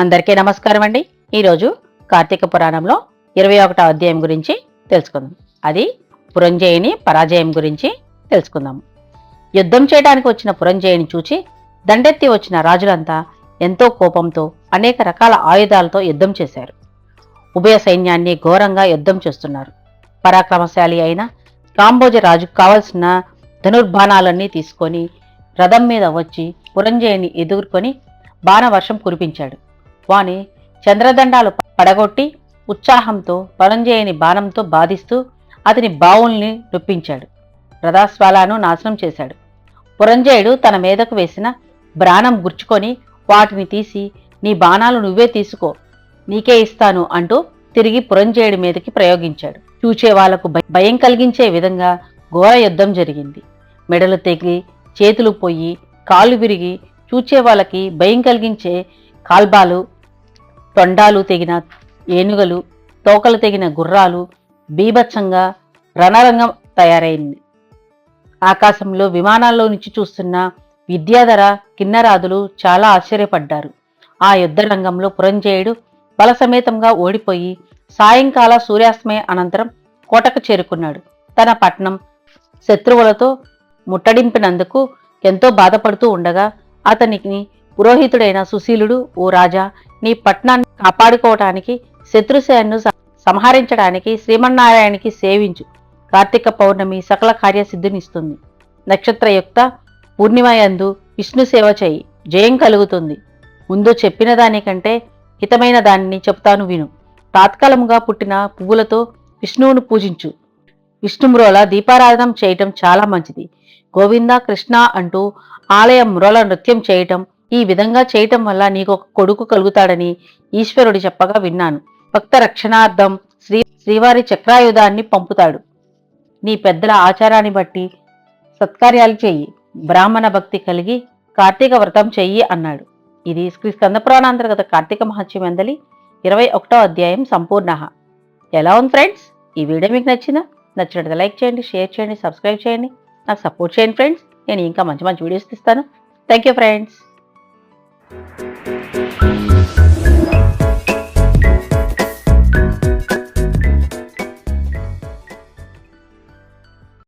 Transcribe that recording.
అందరికీ నమస్కారం అండి. ఈరోజు కార్తీక పురాణంలో ఇరవై ఒకటో అధ్యాయం గురించి తెలుసుకుందాం. అది పురంజయుని పరాజయం గురించి తెలుసుకుందాం. యుద్ధం చేయడానికి వచ్చిన పురంజయుని చూచి దండెత్తి వచ్చిన రాజులంతా ఎంతో కోపంతో అనేక రకాల ఆయుధాలతో యుద్ధం చేశారు. ఉభయ సైన్యాన్ని ఘోరంగా యుద్ధం చేస్తున్నారు. పరాక్రమశాలి అయిన కాంబోజ రాజుకు కావలసిన ధనుర్బాణాలన్నీ తీసుకొని రథం మీద వచ్చి పురంజయుని ఎదుర్కొని బాణవర్షం కురిపించాడు. వాని చంద్రదండాలు పడగొట్టి ఉత్సాహంతో పురంజయుని బాణంతో బాధిస్తూ అతని బావుల్ని నొప్పించాడు రథాస్వాలను నాశనం చేశాడు. పురంజయుడు తన మీదకు వేసిన బ్రాణం గుర్చుకొని వాటిని తీసి నీ బాణాలు నువ్వే తీసుకో నీకే ఇస్తాను అంటూ తిరిగి పురంజయుడి మీదకి ప్రయోగించాడు. చూచే వాళ్ళకు భయం కలిగించే విధంగా ఘోర యుద్ధం జరిగింది. మెడలు తెగి చేతులు పోయి కాళ్ళు విరిగి చూచే వాళ్ళకి భయం కలిగించే కాల్బాలు తొండాలు తెగిన ఏనుగలు తోకలు తెగిన గుర్రాలు బీభత్సంగా రణరంగం తయారైంది. ఆకాశంలో విమానాల్లో నుంచి చూస్తున్న విద్యాధర కిన్నరాదులు చాలా ఆశ్చర్యపడ్డారు. ఆ యుద్ధ రంగంలో పురంజయుడు బలసమేతంగా ఓడిపోయి సాయంకాల సూర్యాస్తమయ అనంతరం కోటకు చేరుకున్నాడు. తన పట్నం శత్రువులతో ముట్టడింపినందుకు ఎంతో బాధపడుతూ ఉండగా అతనికి పురోహితుడైన సుశీలుడు ఓ రాజా నీ పట్నాన్ని కాపాడుకోవటానికి శత్రుసేనను సంహరించడానికి శ్రీమన్నారాయణకి సేవించు. కార్తీక పౌర్ణమి సకల కార్యసిద్ధినిస్తుంది. నక్షత్రయుక్త పూర్ణిమయందు విష్ణు సేవ చేయి. జయం కలుగుతుంది. ముందు చెప్పిన దానికంటే హితమైన దానిని చెప్తాను విను. తాత్కాలముగా పుట్టిన పువ్వులతో విష్ణువును పూజించు. విష్ణుమ్రోల దీపారాధన చేయటం చాలా మంచిది. గోవింద కృష్ణ అంటూ ఆలయం మ్రోల నృత్యం చేయటం ఈ విధంగా చేయటం వల్ల నీకు ఒక కొడుకు కలుగుతాడని ఈశ్వరుడు చెప్పగా విన్నాను. భక్త రక్షణార్థం శ్రీ శ్రీవారి చక్రాయుధాన్ని పంపుతాడు. నీ పెద్దల ఆచారాన్ని బట్టి సత్కార్యాలు చెయ్యి బ్రాహ్మణ భక్తి కలిగి కార్తీక వ్రతం చెయ్యి అన్నాడు. ఇది శ్రీ స్కందపురాణాంతర్గత కార్తీక మహత్యం ఎందలి ఇరవై ఒకటో అధ్యాయం సంపూర్ణ. ఎలా ఉంది ఫ్రెండ్స్? ఈ వీడియో మీకు నచ్చిందా? నచ్చినట్లయితే లైక్ చేయండి షేర్ చేయండి సబ్స్క్రైబ్ చేయండి. నాకు సపోర్ట్ చేయండి ఫ్రెండ్స్. నేను ఇంకా మంచి మంచి వీడియోస్ ఇస్తాను థ్యాంక్ యూ ఫ్రెండ్స్.